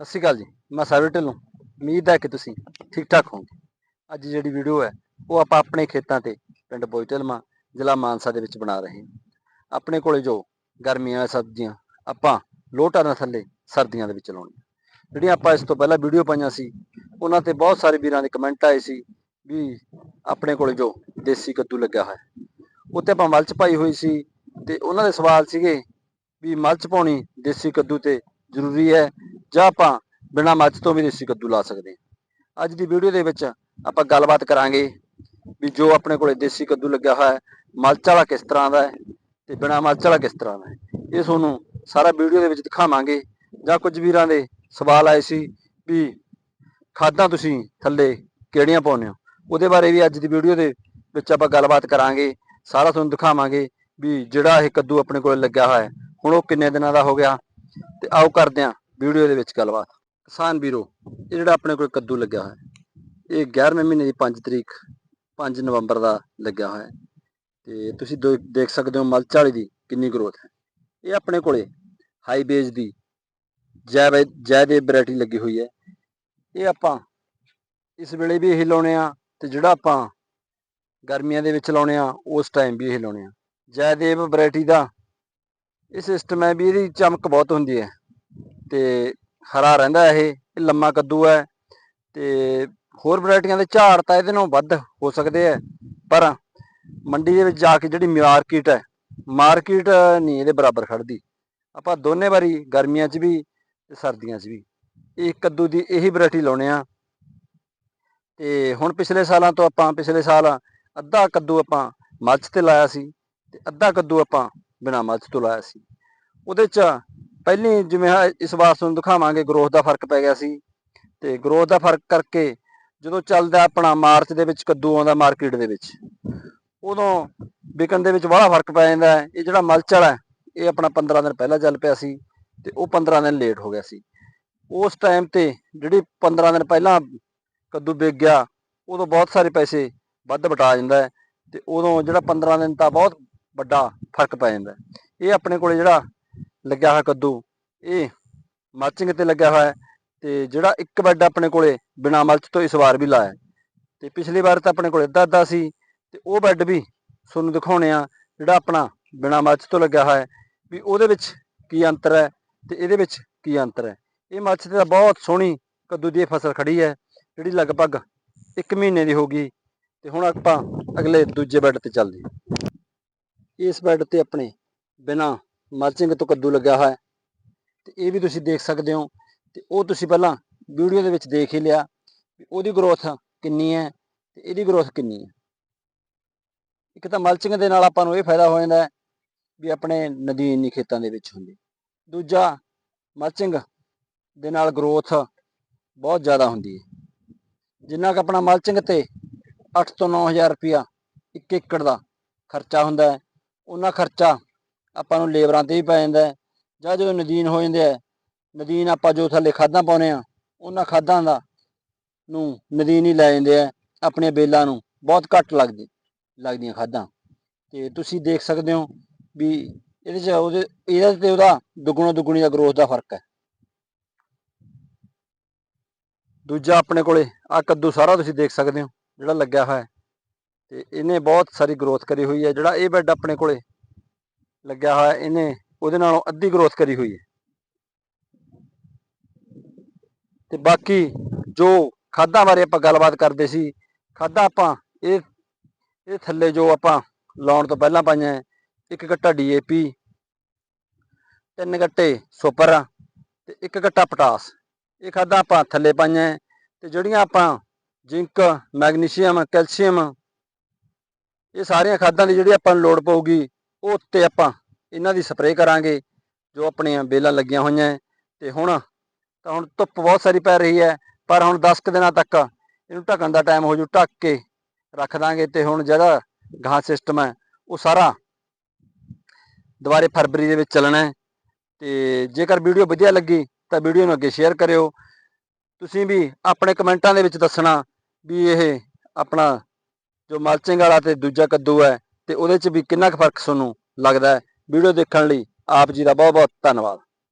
ਸਤਿ ਸ਼੍ਰੀ ਅਕਾਲ ਜੀ, ਮੈਂ ਸਾਬਿਰ ਢਿੱਲੋਂ, ਉਮੀਦ ਹੈ ਕਿ ਤੁਸੀਂ ਠੀਕ ਠਾਕ ਹੋਵੋਗੇ। ਅੱਜ ਜਿਹੜੀ ਵੀਡੀਓ ਹੈ, ਉਹ ਆਪਾਂ ਆਪਣੇ ਖੇਤਾਂ ਤੇ, ਪਿੰਡ ਬੋਈਟਲਮਾ, ਜ਼ਿਲ੍ਹਾ ਮਾਨਸਾ ਦੇ ਵਿੱਚ ਬਣਾ ਰਹੇ ਹਾਂ। ਆਪਣੇ ਕੋਲੇ ਜੋ ਗਰਮੀਆਂ ਦੀਆਂ ਸਬਜ਼ੀਆਂ, ਆਪਾਂ ਲੋਟਾਂ ਦੇ ਥੱਲੇ ਸਰਦੀਆਂ ਦੇ ਵਿੱਚ ਲਾਉਣੀਆਂ। ਜਿਹੜੀਆਂ ਆਪਾਂ ਇਸ ਤੋਂ ਪਹਿਲਾਂ ਵੀਡੀਓ ਪਾਈਆਂ ਸੀ, ਉਹਨਾਂ ਤੇ ਬਹੁਤ ਸਾਰੇ ਵੀਰਾਂ ਦੇ ਕਮੈਂਟ ਆਏ ਸੀ ਵੀ ਆਪਣੇ ਕੋਲੇ ਜੋ ਦੇਸੀ ਕੱਦੂ ਲੱਗਿਆ ਹੋਇਆ। ਉੱਤੇ ਆਪਾਂ ਮਲਚ ਪਾਈ ਹੋਈ ਸੀ ਤੇ ਉਹਨਾਂ ਦੇ ਸਵਾਲ ਸੀਗੇ ਵੀ ਮਲਚ ਪਾਉਣੀ ਦੇਸੀ ਕੱਦੂ ਤੇ ਜ਼ਰੂਰੀ ਹੈ ਜਾਂ ਆਪਾਂ ਬਿਨਾਂ ਮੱਚ ਤੋਂ ਵੀ ਦੇਸੀ ਕੱਦੂ ਲਾ ਸਕਦੇ ਹਾਂ। ਅੱਜ ਦੀ ਵੀਡੀਓ ਦੇ ਵਿੱਚ ਆਪਾਂ ਗੱਲਬਾਤ ਕਰਾਂਗੇ ਵੀ ਜੋ ਆਪਣੇ ਕੋਲੇ ਦੇਸੀ ਕੱਦੂ ਲੱਗਿਆ ਹੋਇਆ ਹੈ, ਮਲਚ ਵਾਲਾ ਕਿਸ ਤਰ੍ਹਾਂ ਦਾ ਹੈ ਤੇ ਬਿਨਾਂ ਮਲਚ ਵਾਲਾ ਕਿਸ ਤਰ੍ਹਾਂ ਦਾ ਹੈ। ਇਹ ਤੁਹਾਨੂੰ ਸਾਰਾ ਵੀਡੀਓ ਦੇ ਵਿੱਚ ਦਿਖਾਵਾਂਗੇ। ਜਾਂ ਕੁਝ ਵੀਰਾਂ ਦੇ ਸਵਾਲ ਆਏ ਸੀ ਵੀ ਖਾਦਾਂ ਤੁਸੀਂ ਥੱਲੇ ਕਿਹੜੀਆਂ ਪਾਉਂਦੇ ਹੋ? ਉਹਦੇ ਬਾਰੇ ਵੀ ਅੱਜ ਦੀ ਵੀਡੀਓ ਦੇ ਵਿੱਚ ਆਪਾਂ ਗੱਲਬਾਤ ਕਰਾਂਗੇ। ਸਾਰਾ ਤੁਹਾਨੂੰ ਦਿਖਾਵਾਂਗੇ ਵੀ ਜਿਹੜਾ ਇਹ ਕੱਦੂ ਆਪਣੇ ਕੋਲ ਲੱਗਿਆ ਹੋਇਆ ਹੁਣ ਉਹ ਕਿੰਨੇ ਦਿਨਾਂ ਦਾ ਹੋ ਗਿਆ ਤੇ ਆਓ ਕਰਦੇ ਹਾਂ ਵੀਡੀਓ ਦੇ ਵਿੱਚ ਗੱਲਬਾਤ ਕਿਸਾਨ ਵੀਰੋ, ਇਹ ਜਿਹੜਾ ਆਪਣੇ ਕੋਲ ਕੱਦੂ ਲੱਗਿਆ ਹੋਇਆ ਇਹ 11ਵੇਂ ਮਹੀਨੇ ਦੀ 5 ਤਰੀਕ 5 ਨਵੰਬਰ ਦਾ ਲੱਗਿਆ ਹੋਇਆ ਹੈ। ਤੇ ਤੁਸੀਂ ਦੋ- ਦੇਖ ਸਕਦੇ ਹੋ ਮਲਚ ਵਾਲੀ ਦੀ ਕਿੰਨੀ ਗਰੋਥ ਹੈ। ਇਹ ਆਪਣੇ ਕੋਲੇ ਹਾਈ ਬੇਜ ਦੀ ਜੈ ਜੈਦੇ ਵੈਰਾਈਟੀ ਲੱਗੀ ਹੋਈ ਹੈ। ਇਹ ਆਪਾਂ ਇਸ ਵੇਲੇ ਵੀ ਇਹ ਲਾਉਣੇ ਆ ਤੇ ਜਿਹੜਾ ਆਪਾਂ ਗਰਮੀਆਂ ਦੇ ਵਿੱਚ ਲਾਉਣੇ ਆ, ਉਸ ਟਾਈਮ ਵੀ ਇਹ ਲਾਉਣੇ ਆ। ਜੈਦੇਵ ਵੈਰਾਈਟੀ ਦਾ ਇਹ ਸਿਸਟਮ ਹੈ ਵੀ ਇਹਦੀ ਚਮਕ ਬਹੁਤ ਹੁੰਦੀ ਹੈ। ਤੇ ਹਰਾ ਰਹਿੰਦਾ ਇਹ ਇਹ ਲੰਮਾ ਕੱਦੂ ਹੈ ਤੇ ਹੋਰ ਵੈਰਾਈਟੀਆਂ ਦੇ ਝਾੜ ਤਾਂ ਇਹਦੇ ਨਾਲੋਂ ਵੱਧ ਹੋ ਸਕਦੇ ਆ ਪਰ ਮੰਡੀ ਦੇ ਵਿੱਚ ਜਾ ਕੇ ਜਿਹੜੀ ਮਾਰਕੀਟ ਹੈ, ਮਾਰਕੀਟ ਨਹੀਂ ਇਹਦੇ ਬਰਾਬਰ ਖੜਦੀ ਆਪਾਂ ਦੋਨੇ ਵਾਰੀ ਗਰਮੀਆਂ 'ਚ ਵੀ ਤੇ ਸਰਦੀਆਂ 'ਚ ਵੀ ਇਹ ਕੱਦੂ ਦੀ ਇਹੀ ਵੈਰਾਈਟੀ ਲਾਉਣੇ ਆ। ਤੇ ਹੁਣ ਪਿਛਲੇ ਸਾਲਾਂ ਤੋਂ ਆਪਾਂ, ਪਿਛਲੇ ਸਾਲ ਅੱਧਾ ਕੱਦੂ ਆਪਾਂ ਮੱਝ ਤੇ ਲਾਇਆ ਸੀ ਤੇ ਅੱਧਾ ਕੱਦੂ ਆਪਾਂ ਬਿਨਾ ਮੱਝ ਤੋਂ ਲਾਇਆ ਸੀ। ਉਹਦੇ 'ਚ ਪਹਿਲੀ ਜਿਵੇਂ ਆਹ ਇਸ ਵਾਰ ਤੁਹਾਨੂੰ ਦਿਖਾਵਾਂਗੇ ਗਰੋਥ ਦਾ ਫ਼ਰਕ ਪੈ ਗਿਆ ਸੀ ਤੇ ਗਰੋਥ ਦਾ ਫ਼ਰਕ ਕਰਕੇ ਜਦੋਂ ਚੱਲਦਾ ਆਪਣਾ ਮਾਰਚ ਦੇ ਵਿੱਚ ਕੱਦੂ ਆਉਂਦਾ ਮਾਰਕੀਟ ਦੇ ਵਿੱਚ ਉਦੋਂ ਵਿਕਣ ਦੇ ਵਿੱਚ ਬੜਾ ਫ਼ਰਕ ਪੈ ਜਾਂਦਾ ਹੈ। ਇਹ ਜਿਹੜਾ ਮਲਚ ਵਾਲਾ ਹੈ, ਇਹ ਆਪਣਾ 15 ਦਿਨ ਪਹਿਲਾਂ ਚੱਲ ਪਿਆ ਸੀ ਤੇ ਉਹ 15 ਦਿਨ ਲੇਟ ਹੋ ਗਿਆ ਸੀ। ਉਸ ਟਾਈਮ ਤੇ ਜਿਹੜੀ 15 ਦਿਨ ਪਹਿਲਾਂ ਕੱਦੂ ਵਿਕ ਗਿਆ ਉਦੋਂ ਬਹੁਤ ਸਾਰੇ ਪੈਸੇ ਵੱਧ ਬਟਾ ਜਾਂਦਾ ਹੈ ਤੇ ਉਦੋਂ ਜਿਹੜਾ 15 ਦਿਨ ਤਾਂ ਬਹੁਤ ਵੱਡਾ ਫ਼ਰਕ ਪੈ ਜਾਂਦਾ ਇਹ ਆਪਣੇ ਕੋਲੇ ਜਿਹੜਾ ਲੱਗਿਆ ਹੋਇਆ ਕੱਦੂ। ਇਹ ਮਲਚਿੰਗ ਤੇ ਲੱਗਿਆ ਹੋਇਆ ਤੇ ਜਿਹੜਾ ਇੱਕ ਬੈੱਡ ਆਪਣੇ ਕੋਲੇ ਬਿਨਾ ਮਲਚ ਤੋਂ ਇਸ ਵਾਰ ਵੀ ਲਾਇਆ ਤੇ ਪਿਛਲੀ ਵਾਰ ਤਾਂ ਆਪਣੇ ਕੋਲੇ ਅੱਧਾ ਅੱਧਾ ਸੀ ਤੇ ਉਹ ਬੈੱਡ ਵੀ ਤੁਹਾਨੂੰ ਦਿਖਾਉਣੇ ਆ ਜਿਹੜਾ ਆਪਣਾ ਬਿਨਾ ਮਲਚ ਤੋਂ ਲੱਗਿਆ ਹੋਇਆ ਵੀ ਉਹਦੇ ਵਿੱਚ ਕੀ ਅੰਤਰ ਹੈ ਤੇ ਇਹਦੇ ਵਿੱਚ ਕੀ ਅੰਤਰ ਹੈ। ਇਹ ਮਲਚ ਤੇ ਤਾਂ ਬਹੁਤ ਸੋਹਣੀ ਕੱਦੂ ਦੀ ਇਹ ਫਸਲ ਖੜੀ ਹੈ, ਜਿਹੜੀ ਲਗਭਗ 1 ਮਹੀਨੇ ਦੀ ਹੋ ਗਈ ਤੇ ਹੁਣ ਆਪਾਂ ਅਗਲੇ ਦੂਜੇ ਬੈੱਡ ਤੇ ਚੱਲਦੇ ਇਸ ਬੈੱਡ ਤੇ ਆਪਣੇ ਬਿਨਾ ਮਲਚਿੰਗ ਤੋਂ ਕੱਦੂ ਲੱਗਿਆ ਹੋਇਆ ਹੈ। ਤੇ ਇਹ ਵੀ ਤੁਸੀਂ ਦੇਖ ਸਕਦੇ ਹੋ। ਤੇ ਉਹ ਤੁਸੀਂ ਪਹਿਲਾਂ ਵੀਡੀਓ ਦੇ ਵਿੱਚ ਦੇਖ ਹੀ ਲਿਆ ਵੀ ਉਹਦੀ ਗਰੋਥ ਕਿੰਨੀ ਹੈ ਤੇ ਇਹਦੀ ਗਰੋਥ ਕਿੰਨੀ ਹੈ। ਇੱਕ ਤਾਂ ਮਲਚਿੰਗ ਦੇ ਨਾਲ ਆਪਾਂ ਨੂੰ ਇਹ ਫਾਇਦਾ ਹੋ ਜਾਂਦਾ ਵੀ ਆਪਣੇ ਨਦੀਨ ਨਹੀਂ ਖੇਤਾਂ ਦੇ ਵਿੱਚ ਹੁੰਦੀ। ਦੂਜਾ ਮਲਚਿੰਗ ਦੇ ਨਾਲ ਗਰੋਥ ਬਹੁਤ ਜ਼ਿਆਦਾ ਹੁੰਦੀ ਹੈ। ਜਿੰਨਾ ਕੁ ਆਪਣਾ ਮਲਚਿੰਗ ਤੇ 8 ਤੋਂ 9000 ਰੁਪਇਆ ਇੱਕ ਏਕੜ ਦਾ ਖਰਚਾ ਹੁੰਦਾ ਹੈ ਉਹਨਾਂ ਖਰਚਾ ਆਪਾਂ ਨੂੰ ਲੇਬਰਾਂ ਤੇ ਵੀ ਪੈ ਜਾਂਦਾ ਹੈ। ਜਾਂ ਜਦੋਂ ਨਦੀਨ ਹੋ ਜਾਂਦੇ ਆ ਨਦੀਨ ਆਪਾਂ ਜੋ ਥੱਲੇ ਖਾਦਾਂ ਪਾਉਨੇ ਆ ਉਹਨਾਂ ਖਾਦਾਂ ਦਾ ਨੂੰ ਨਦੀਨ ਹੀ ਲੈ ਜਾਂਦੇ ਆ ਆਪਣੀਆਂ ਬੇਲਾਂ ਨੂੰ, ਬਹੁਤ ਘੱਟ ਲੱਗਦੀ, ਲੱਗਦੀਆਂ ਖਾਦਾਂ। ਤੇ ਤੁਸੀਂ ਦੇਖ ਸਕਦੇ ਹੋ ਵੀ ਇਹਦੇ ਚ ਉਹਦੇ, ਇਹਦਾ ਤੇ ਉਹਦਾ ਦੁੱਗਣੋ ਦੁੱਗਣੀ ਦਾ ਗਰੋਥ ਦਾ ਫ਼ਰਕ ਹੈ। ਦੂਜਾ ਆਪਣੇ ਕੋਲੇ ਆ ਕੱਦੂ ਸਾਰਾ ਤੁਸੀਂ ਦੇਖ ਸਕਦੇ ਹੋ, ਜਿਹੜਾ ਲੱਗਿਆ ਹੋਇਆ ਤੇ ਇਹਨੇ ਬਹੁਤ ਸਾਰੀ ਗਰੋਥ ਕਰੀ ਹੋਈ ਹੈ, ਜਿਹੜਾ ਇਹ ਬੈੱਡ ਆਪਣੇ ਕੋਲੇ ਲੱਗਿਆ ਹੋਇਆ ਇਹਨੇ ਉਹਦੇ ਨਾਲੋਂ ਅੱਧੀ ਗਰੋਥ ਕਰੀ ਹੋਈ ਹੈ। ਤੇ ਬਾਕੀ ਜੋ ਖਾਦਾਂ ਬਾਰੇ ਆਪਾਂ ਗੱਲਬਾਤ ਕਰਦੇ ਸੀ ਖਾਦਾਂ ਆਪਾਂ ਇਹ ਇਹ ਥੱਲੇ ਜੋ ਆਪਾਂ ਲਾਉਣ ਤੋਂ ਪਹਿਲਾਂ ਪਾਈਆਂ ਹੈ, ਇੱਕ ਗੱਟਾ ਡੀਏਪੀ ਤਿੰਨ ਗੱਟੇ ਸੁਪਰ ਤੇ ਇੱਕ ਗੱਟਾ ਪਟਾਸ। ਇਹ ਖਾਦਾਂ ਆਪਾਂ ਥੱਲੇ ਪਾਈਆਂ ਹੈ ਤੇ ਜਿਹੜੀਆਂ ਆਪਾਂ ਜ਼ਿੰਕ ਮੈਗਨੀਸ਼ੀਅਮ ਕੈਲਸ਼ੀਅਮ ਇਹ ਸਾਰੀਆਂ ਖਾਦਾਂ ਦੀ ਜਿਹੜੀ ਆਪਾਂ ਨੂੰ ਲੋੜ ਪਊਗੀ ਉਹ ਉੱਤੇ ਆਪਾਂ ਇਹਨਾਂ ਦੀ ਸਪਰੇਅ ਕਰਾਂਗੇ, ਜੋ ਆਪਣੀਆਂ ਬੇਲਾਂ ਲੱਗੀਆਂ ਹੋਈਆਂ ਹੈ ਤੇ ਹੁਣ ਤਾਂ ਹੁਣ ਧੁੱਪ ਬਹੁਤ ਸਾਰੀ ਪੈ ਰਹੀ ਹੈ ਪਰ ਹੁਣ 10 ਕੁ ਦਿਨਾਂ ਤੱਕ ਇਹਨੂੰ ਢੱਕਣ ਦਾ ਟਾਈਮ ਹੋ ਜੂ ਢੱਕ ਕੇ ਰੱਖ ਦਾਂਗੇ ਤੇ ਹੁਣ ਜਿਹੜਾ ਗਾਂ ਸਿਸਟਮ ਹੈ ਉਹ ਸਾਰਾ ਦੁਬਾਰੇ ਫਰਵਰੀ ਦੇ ਵਿੱਚ ਚੱਲਣਾ ਹੈ ਤੇ ਜੇਕਰ ਵੀਡੀਓ ਵਧੀਆ ਲੱਗੀ ਤਾਂ ਵੀਡੀਓ ਨੂੰ ਅੱਗੇ ਸ਼ੇਅਰ ਕਰਿਓ। ਤੁਸੀਂ ਵੀ ਆਪਣੇ ਕਮੈਂਟਾਂ ਦੇ ਵਿੱਚ ਦੱਸਣਾ ਵੀ ਇਹ ਆਪਣਾ ਜੋ ਮਲਚਿੰਗ ਵਾਲਾ ਤੇ ਦੂਜਾ ਕੱਦੂ ਹੈ ਤੇ ਉਹਦੇ 'ਚ ਵੀ ਕਿੰਨਾ ਕੁ ਫ਼ਰਕ ਤੁਹਾਨੂੰ ਲੱਗਦਾ ਹੈ? ਵੀਡੀਓ ਦੇਖਣ ਲਈ ਆਪ ਜੀ ਦਾ ਬਹੁਤ ਬਹੁਤ ਧੰਨਵਾਦ।